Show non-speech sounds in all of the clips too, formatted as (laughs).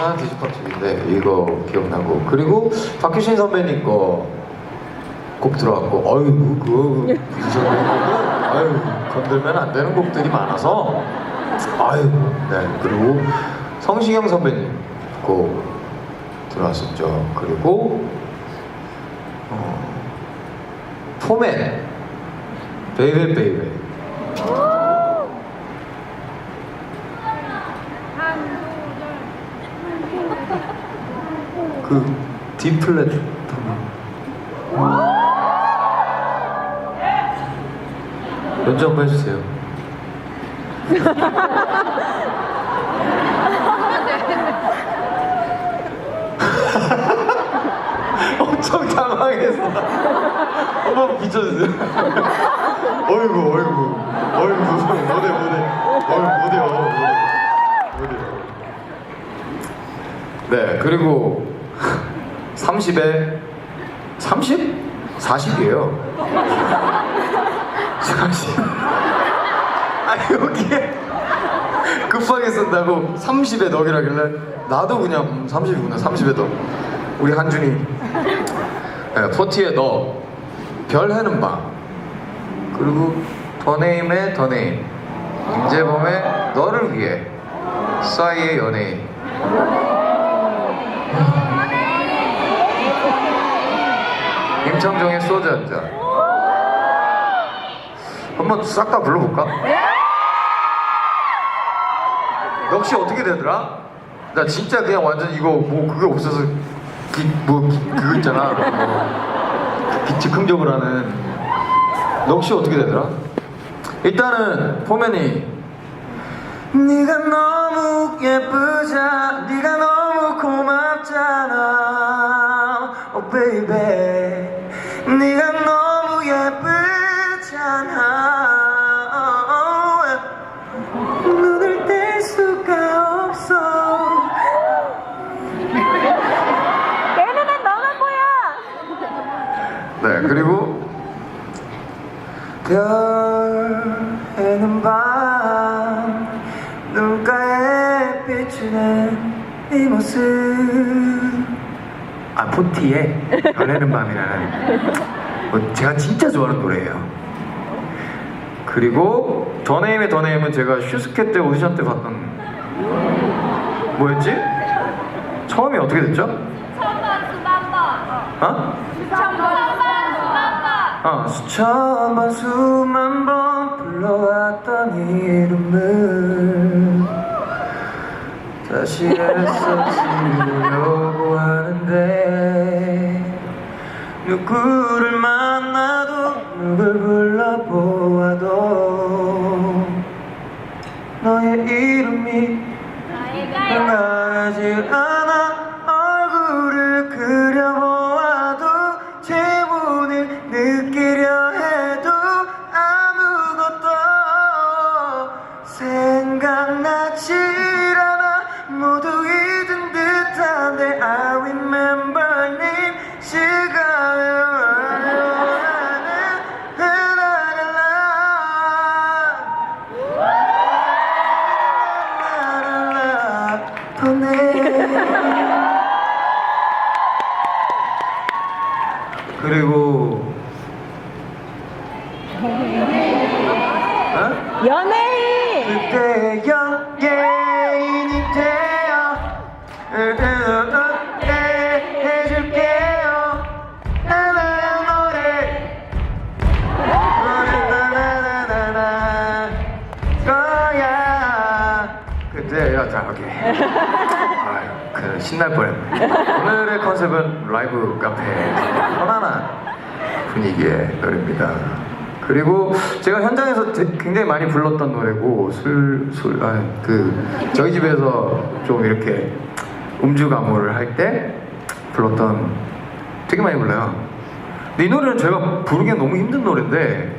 괜찮은 디지털집인데 이거 기억나고. 그리고 박효신 선배님 거 곡 들어왔고 어이구 그거 부르셨는 거고 아유 건들면 안 되는 곡들이 많아서. 아유 네. 그리고 성시경 선배님 곡 들어왔었죠. 그리고 어, 포맨 베이베 베이베 그 디플랫 연주 한번 해주세요. (laughs) 엄청 당황했어. 한번 비춰주세요. 어이구, 어이구, 어이구, 못해, 못해. 어이구, 못해요, 못해. 네, 그리고 30에 30? 40이에요. 40. 아 여기에 급하게 쓴다고 30에 넣으라길래 나도 그냥 음, 30이구나 30에 넣어. 우리 한준이 네, 포티에 넣어. 별 해는 밤. 그리고 더네임의 더네임. 임재범의 너를 위해. 싸이의 연예인. 임창정의 소주 한 잔. 한번 싹 다 불러볼까? 역시 어떻게 되더라? 나 진짜 그냥 완전 이거 뭐 그게 없어서 기, 뭐 기, 그거 있잖아 뭐 기측흥적을 하는 역시 어떻게 되더라? 일단은 포맨이 네가 너무 예쁘자 네가 너무 고맙잖아 oh baby 네 그리고 별에는 밤 눈가에 비추는 이 모습 아 포티의 별에는 밤이라는 뭐 제가 진짜 좋아하는 노래예요 그리고 더네임의 더네임은 제가 슈스케 때 오디션 때 봤던 뭐였지? 처음이 어떻게 됐죠? 어? 어, 수천 번 수만 번 불러왔던 이름을 다시 애써 지우려고 하는데 누구를 만나도 누굴 불러보아도 너의 이름이 나지 않아 보내 (laughs) 그리고 어? 연예인. 그때 연예 그때요 자 오케이. (laughs) 아유 그 신날 뻔했네. 오늘의 컨셉은 라이브 카페. 편안한 분위기의 노래입니다. 그리고 제가 현장에서 되- 굉장히 많이 불렀던 노래고 술술아그 저희 집에서 좀 이렇게 음주 가무를 할 때 불렀던 되게 많이 불러요. 근데 이 노래는 제가 부르기엔 너무 힘든 노래인데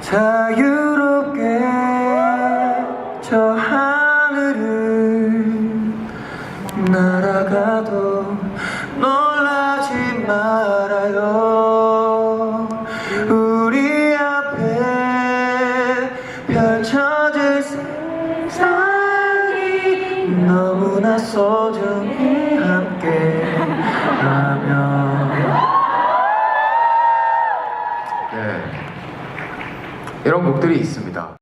자유롭게 소중히 함께라면 네 이런 곡들이 있습니다.